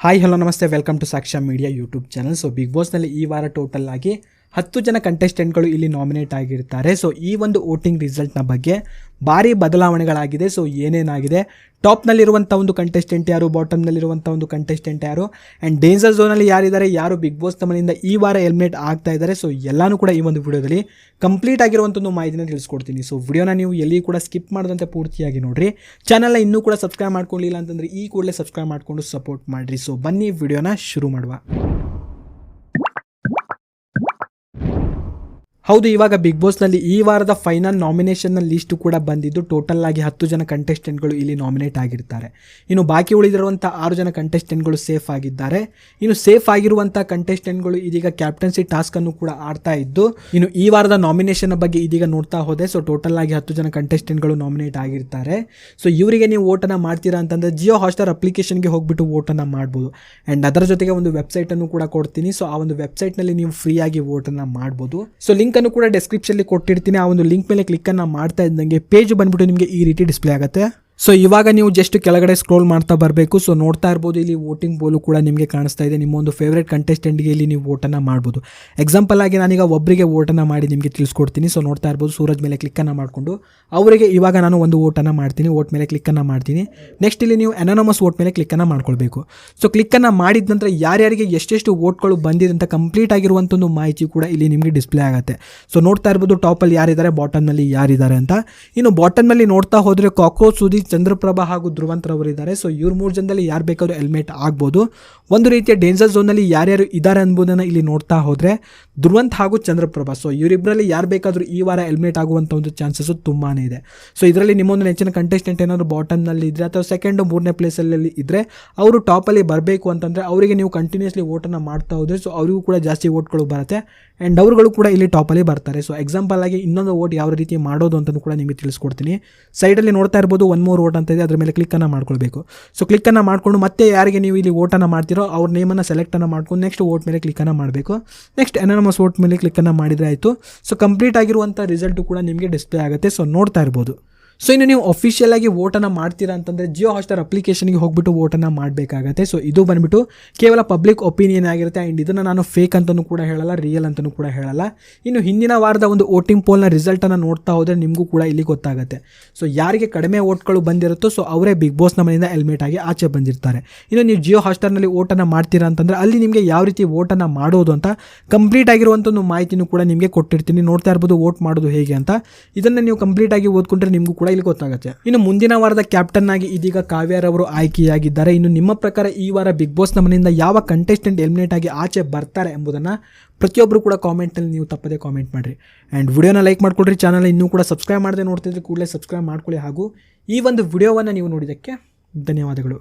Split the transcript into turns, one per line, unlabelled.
Hi hello ನಮಸ್ತೆ. Welcome to Saksha media YouTube channel so big ಬಾಸ್ನಲ್ಲಿ ಈ ವಾರ total ಆಗಿ ಹತ್ತು ಜನ ಕಂಟೆಸ್ಟೆಂಟ್ಗಳು ಇಲ್ಲಿ ನಾಮಿನೇಟ್ ಆಗಿರ್ತಾರೆ. ಸೊ ಈ ಒಂದು ವೋಟಿಂಗ್ ರಿಸಲ್ಟ್ನ ಬಗ್ಗೆ ಭಾರಿ ಬದಲಾವಣೆಗಳಾಗಿದೆ. ಸೊ ಏನೇನಾಗಿದೆ? ಟಾಪ್ನಲ್ಲಿರುವಂಥ ಒಂದು ಕಂಟೆಸ್ಟೆಂಟ್ ಯಾರು? ಬಾಟಮ್ನಲ್ಲಿರುವಂಥ ಒಂದು ಕಂಟೆಸ್ಟೆಂಟ್ ಯಾರು? ಆ್ಯಂಡ್ ಡೇಂಜರ್ ಝೋನಲ್ಲಿ ಯಾರಿದ್ದಾರೆ? ಯಾರು ಬಿಗ್ ಬಾಸ್ ತಮ್ಮನಿಂದ ಈ ವಾರ ಎಲಿಮಿನೇಟ್ ಆಗ್ತಾ ಇದ್ದಾರೆ? ಸೊ ಎಲ್ಲನೂ ಕೂಡ ಈ ಒಂದು ವಿಡಿಯೋದಲ್ಲಿ ಕಂಪ್ಲೀಟ್ ಆಗಿರುವಂಥ ಒಂದು ಮಾಹಿತಿನ ತಿಳಿಸ್ಕೊಡ್ತೀನಿ. ಸೊ ವಿಡಿಯೋನ ನೀವು ಎಲ್ಲಿ ಕೂಡ ಸ್ಕಿಪ್ ಮಾಡದಂತೆ ಪೂರ್ತಿಯಾಗಿ ನೋಡಿರಿ. ಚಾನಲ್ನ ಇನ್ನೂ ಕೂಡ ಸಬ್ಸ್ಕ್ರೈಬ್ ಮಾಡ್ಕೊಳ್ಳಿಲ್ಲ ಅಂತಂದರೆ ಈ ಕೂಡಲೇ ಸಬ್ಸ್ಕ್ರೈಬ್ ಮಾಡಿಕೊಂಡು ಸಪೋರ್ಟ್ ಮಾಡಿರಿ. ಸೊ ಬನ್ನಿ ವಿಡಿಯೋನ ಶುರು ಮಾಡುವ. ಹೌದು, ಇವಾಗ ಬಿಗ್ ಬಾಸ್ನಲ್ಲಿ ಈ ವಾರದ ಫೈನಲ್ ನಾಮಿನೇಷನ್ನ ಲಿಸ್ಟ್ ಕೂಡ ಬಂದಿದ್ದು ಟೋಟಲ್ ಆಗಿ ಹತ್ತು ಜನ ಕಂಟೆಸ್ಟೆಂಟ್ಗಳು ಇಲ್ಲಿ ನಾಮಿನೇಟ್ ಆಗಿರ್ತಾರೆ. ಇನ್ನು ಬಾಕಿ ಉಳಿದಿರುವಂಥ ಆರು ಜನ ಕಂಟೆಸ್ಟೆಂಟ್ಗಳು ಸೇಫ್ ಆಗಿದ್ದಾರೆ. ಇನ್ನು ಸೇಫ್ ಆಗಿರುವಂಥ ಕಂಟೆಸ್ಟೆಂಟ್ಗಳು ಇದೀಗ ಕ್ಯಾಪ್ಟನ್ಸಿ ಟಾಸ್ಕ್ ಅನ್ನು ಕೂಡ ಆಡ್ತಾ ಇದ್ದು, ಇನ್ನು ಈ ವಾರದ ನಾಮಿನೇಷನ್ ಬಗ್ಗೆ ಇದೀಗ ನೋಡ್ತಾ ಹೋದೆ. ಸೊ ಟೋಟಲ್ ಆಗಿ ಹತ್ತು ಜನ ಕಂಟೆಸ್ಟೆಂಟ್ಗಳು ನಾಮಿನೇಟ್ ಆಗಿರ್ತಾರೆ. ಸೊ ಇವರಿಗೆ ನೀವು ಓಟನ್ನು ಮಾಡ್ತೀರಾ ಅಂತಂದ್ರೆ ಜಿಯೋ ಹಾಟ್ಸ್ಟಾರ್ ಅಪ್ಲಿಕೇಶನ್ಗೆ ಹೋಗ್ಬಿಟ್ಟು ಓಟನ್ನು ಮಾಡ್ಬೋದು. ಆ್ಯಂಡ್ ಅದರ ಜೊತೆಗೆ ಒಂದು ವೆಬ್ಸೈಟನ್ನು ಕೂಡ ಕೊಡ್ತೀನಿ. ಸೊ ಆ ಒಂದು ವೆಬ್ಸೈಟ್ನಲ್ಲಿ ನೀವು ಫ್ರೀಯಾಗಿ ಓಟನ್ನು ಮಾಡ್ಬೋದು. ಸೊ ಲಿಂಕ್ ಅನ್ನು ಕೂಡ ಡಿಸ್ಕ್ರಿಪ್ಷನ್ಲಿ ಕೊಟ್ಟಿರ್ತೀನಿ. ಆ ಒಂದು ಲಿಂಕ್ ಮೇಲೆ ಕ್ಲಿಕ್ ಅನ್ನ ಮಾಡ್ತಾ ಇದ್ದಂಗೆ ಪೇಜ್ ಬಂದ್ಬಿಟ್ಟು ನಿಮಗೆ ಈ ರೀತಿ ಡಿಸ್ಪ್ಲೇ ಆಗುತ್ತೆ. ಸೊ ಇವಾಗ ನೀವು ಜಸ್ಟ್ ಕೆಳಗಡೆ ಸ್ಕ್ರೋಲ್ ಮಾಡ್ತಾ ಬರಬೇಕು. ಸೊ ನೋಡ್ತಾ ಇರ್ಬೋದು, ಇಲ್ಲಿ ವೋಟಿಂಗ್ ಬೋಲು ಕೂಡ ನಿಮಗೆ ಕಾಣಿಸ್ತಾ ಇದೆ. ನಿಮ್ಮ ಒಂದು ಫೇವ್ರೇಟ್ ಕಂಟೆಸ್ಟೆಂಟ್ಗೆ ಇಲ್ಲಿ ನೀವು ವೋಟನ್ನು ಮಾಡ್ಬೋದು. ಎಕ್ಸಾಂಪಲ್ ಆಗಿ ನಾನೀಗ ಒಬ್ಬರಿಗೆ ವೋಟನ್ನು ಮಾಡಿ ನಿಮಗೆ ತಿಳಿಸ್ಕೊಡ್ತೀನಿ. ಸೊ ನೋಡ್ತಾ ಇರ್ಬೋದು, ಸೂರಜ್ ಮೇಲೆ ಕ್ಲಿಕ್ಕನ್ನು ಮಾಡಿಕೊಂಡು. ಅವರಿಗೆ ಇವಾಗ ನಾನು ಒಂದು ವೋಟನ್ನು ಮಾಡ್ತೀನಿ. ವೋಟ್ ಮೇಲೆ ಕ್ಲಿಕ್ಕನ್ನು ಮಾಡ್ತೀನಿ. ನೆಕ್ಸ್ಟ್ ಇಲ್ಲಿ ನೀವು ಅನಾನಮಸ್ ವೋಟ್ ಮೇಲೆ ಕ್ಲಿಕ್ಕನ್ನು ಮಾಡ್ಕೊಳ್ಬೇಕು. ಸೊ ಕ್ಲಿಕ್ಕನ್ನು ಮಾಡಿದ ನಂತರ ಯಾರ್ಯಾರಿಗೆ ಎಷ್ಟೆಷ್ಟು ವೋಟ್ಗಳು ಬಂದಿದೆ ಅಂತ ಕಂಪ್ಲೀಟ್ ಆಗಿರುವಂಥ ಒಂದು ಮಾಹಿತಿ ಕೂಡ ಇಲ್ಲಿ ನಿಮಗೆ ಡಿಸ್ಪ್ಲೇ ಆಗುತ್ತೆ. ಸೊ ನೋಡ್ತಾ ಇರ್ಬೋದು ಟಾಪಲ್ಲಿ ಯಾರಿದ್ದಾರೆ ಬಾಟಮ್ನಲ್ಲಿ ಯಾರಿದ್ದಾರೆ ಅಂತ. ಇನ್ನು ಬಾಟಮ್ನಲ್ಲಿ ನೋಡ್ತಾ ಹೋದರೆ ಕಾಕ್ರೋಚ್ ಸುದೀಪ್ ಚಂದ್ರಪ್ರಭಾ ಹಾಗೂ ಧ್ರುವಂತರವರು ಇದ್ದಾರೆ ಸೊ ಇವ್ರ ಮೂರು ಜನದಲ್ಲಿ ಯಾರು ಬೇಕಾದ್ರೂ ಹೆಲ್ಮೆಟ್ ಆಗ್ಬೋದು. ಒಂದು ರೀತಿಯ ಡೇಂಜರ್ ಝೋನಲ್ಲಿ ಯಾರ್ಯಾರು ಇದ್ದಾರೆ ಅನ್ಬೋದನ್ನು ಇಲ್ಲಿ ನೋಡ್ತಾ ಹೋದರೆ ಧ್ರುವಂತ್ ಹಾಗೂ ಚಂದ್ರಪ್ರಭಾ. ಸೊ ಇವರಿಬ್ಬರಲ್ಲಿ ಯಾರು ಬೇಕಾದರೂ ಈ ವಾರ ಹೆಲ್ಮೆಟ್ ಆಗುವಂಥ ಒಂದು ಚಾನ್ಸಸ್ ತುಂಬಾ ಇದೆ. ಸೊ ಇದರಲ್ಲಿ ನಿಮ್ಮೊಂದು ನೆಚ್ಚಿನ ಕಂಟೆಸ್ಟೆಂಟ್ ಏನಾದರೂ ಬಾಟಮ್ನಲ್ಲಿ ಇದ್ದರೆ ಅಥವಾ ಸೆಕೆಂಡ್ ಮೂರನೇ ಪ್ಲೇಸಲ್ಲಿ ಇದ್ದರೆ ಅವರು ಟಾಪಲ್ಲಿ ಬರಬೇಕು ಅಂತಂದರೆ ಅವರಿಗೆ ನೀವು ಕಂಟಿನ್ಯೂಸ್ಲಿ ಓಟನ್ನು ಮಾಡ್ತಾ ಹೋದರೆ ಸೊ ಅವರಿಗೂ ಕೂಡ ಜಾಸ್ತಿ ಓಟ್ಗಳು ಬರುತ್ತೆ. ಆ್ಯಂಡ್ ಅವರುಗಳು ಕೂಡ ಇಲ್ಲಿ ಟಾಪಲ್ಲಿ ಬರ್ತಾರೆ. ಸೊ ಎಕ್ಸಾಂಪಲ್ ಆಗಿ ಇನ್ನೊಂದು ಓಟ್ ಯಾವ ರೀತಿ ಮಾಡೋದು ಅಂತಲೂ ಕೂಡ ನಿಮಗೆ ತಿಳಿಸ್ಕೊಡ್ತೀನಿ. ಸೈಡಲ್ಲಿ ನೋಡ್ತಾ ಇರ್ಬೋದು ಒನ್ ಮೂರು ಓಟ್ ಅಂತ ಇದೆ, ಅದ್ರ ಮೇಲೆ ಕ್ಲಿಕ್ಕನ್ನು ಮಾಡ್ಕೊಳ್ಬೇಕು. ಸೊ ಕ್ಲಿಕ್ಕನ್ನು ಮಾಡ್ಕೊಂಡು ಮತ್ತೆ ಯಾರಿಗೆ ನೀವು ಇಲ್ಲಿ ಓಟನ್ನು ಮಾಡ್ತೀರೋ ಅವ್ರ ನೇಮನ್ನು ಸೆಲೆಕ್ಟನ್ನು ಮಾಡ್ಕೊಂಡು ನೆಕ್ಸ್ಟ್ ಓಟ್ ಮೇಲೆ ಕ್ಲಿಕ್ಕನ್ನು ಮಾಡಬೇಕು. ನೆಕ್ಸ್ಟ್ ಎನಾನಮಸ್ ಓಟ್ ಮೇಲೆ ಕ್ಲಿಕ್ಕನ್ನು ಮಾಡಿದರೆ ಆಯಿತು. ಸೊ ಕಂಪ್ಲೀಟ್ ಆಗಿರುವಂಥ ರಿಸಲ್ಟು ಕೂಡ ನಿಮಗೆ ಡಿಸ್ಪ್ಲೇ ಆಗುತ್ತೆ. ಸೊ ನೋಡ್ತಾ ಇರ್ಬೋದು. ಸೊ ಇನ್ನು ನೀವು ಅಫಿಷಿಯಲ್ ಆಗಿ ವೋಟನ್ನು ಮಾಡ್ತೀರಾ ಅಂತಂದರೆ ಜಿಯೋ ಹಾಸ್ಟಾರ್ ಅಪ್ಲಿಕೇಶನ್ಗೆ ಹೋಗ್ಬಿಟ್ಟು ವೋಟನ್ನು ಮಾಡಬೇಕಾಗತ್ತೆ. ಸೊ ಇದು ಬಂದ್ಬಿಟ್ಟು ಕೇವಲ ಪಬ್ಲಿಕ್ ಒಪಿನಿಯನ್ ಆಗಿರುತ್ತೆ ಆ್ಯಂಡ್ ಇದನ್ನು ನಾನು ಫೇಕ್ ಅಂತಲೂ ಕೂಡ ಹೇಳಲ್ಲ ರಿಯಲ್ ಅಂತಲೂ ಕೂಡ ಹೇಳಲ್ಲ. ಇನ್ನು ಹಿಂದಿನ ವಾರದ ಒಂದು ವೋಟಿಂಗ್ ಪೋಲ್ನ ರಿಸಲ್ಟನ್ನು ನೋಡ್ತಾ ಹೋದರೆ ನಿಮಗೂ ಕೂಡ ಇಲ್ಲಿ ಗೊತ್ತಾಗುತ್ತೆ. ಸೊ ಯಾರಿಗೆ ಕಡಿಮೆ ವೋಟ್ಗಳು ಬಂದಿರುತ್ತೋ ಸೊ ಅವರೇ ಬಿಗ್ ಬಾಸ್ನ ಮನೆಯಿಂದ ಹೆಲ್ಮೆಟ್ ಆಗಿ ಆಚೆ ಬಂದಿರ್ತಾರೆ. ಇನ್ನು ನೀವು ಜಿಯೋ ಹಾಸ್ಟಾರ್ನಲ್ಲಿ ವೋಟನ್ನು ಮಾಡ್ತೀರಾ ಅಂತಂದರೆ ಅಲ್ಲಿ ನಿಮಗೆ ಯಾವ ರೀತಿ ವೋಟನ್ನು ಮಾಡೋದು ಅಂತ ಕಂಪ್ಲೀಟ್ ಆಗಿರುವಂಥ ಒಂದು ಮಾಹಿತಿನೂ ಕೂಡ ನಿಮಗೆ ಕೊಟ್ಟಿರ್ತೀನಿ. ನೋಡ್ತಾ ಇರ್ಬೋದು ವೋಟ್ ಮಾಡೋದು ಹೇಗೆ ಅಂತ. ಇದನ್ನು ನೀವು ಕಂಪ್ಲೀಟ್ ಆಗಿ ಓದ್ಕೊಂಡ್ರೆ ನಿಮಗೂ ಕೂಡ ಇಲ್ಲಿ ಗೊತ್ತಾಗುತ್ತೆ. ಇನ್ನು ಮುಂದಿನ ವಾರದ ಕ್ಯಾಪ್ಟನ್ ಆಗಿ ಇದೀಗ ಕಾವ್ಯರವರು ಆಯ್ಕೆಯಾಗಿದ್ದಾರೆ. ಇನ್ನು ನಿಮ್ಮ ಪ್ರಕಾರ ಈ ವಾರ ಬಿಗ್ ಬಾಸ್ ಮನೆಯಿಂದ ಯಾವ ಕಂಟೆಸ್ಟೆಂಟ್ ಎಲಿಮಿನೇಟ್ ಆಗಿ ಆಚೆ ಬರ್ತಾರೆ ಎಂಬುದನ್ನು ಪ್ರತಿಯೊಬ್ಬರು ಕೂಡ ಕಾಮೆಂಟಲ್ಲಿ ನೀವು ತಪ್ಪದೆ ಕಾಮೆಂಟ್ ಮಾಡಿರಿ. ಆ್ಯಂಡ್ ವಿಡಿಯೋನ ಲೈಕ್ ಮಾಡ್ಕೊಳ್ರಿ ಚಾನಲ್ ಇನ್ನೂ ಕೂಡ ಸಬ್ಸ್ಕ್ರೈಬ್ ಮಾಡದೆ ನೋಡ್ತಿದ್ರೆ ಕೂಡಲೇ ಸಬ್ಸ್ಕ್ರೈಬ್ ಮಾಡ್ಕೊಳ್ಳಿ ಹಾಗೂ ಈ ಒಂದು ವಿಡಿಯೋವನ್ನು ನೀವು ನೋಡಿದ್ದಕ್ಕೆ ಧನ್ಯವಾದಗಳು.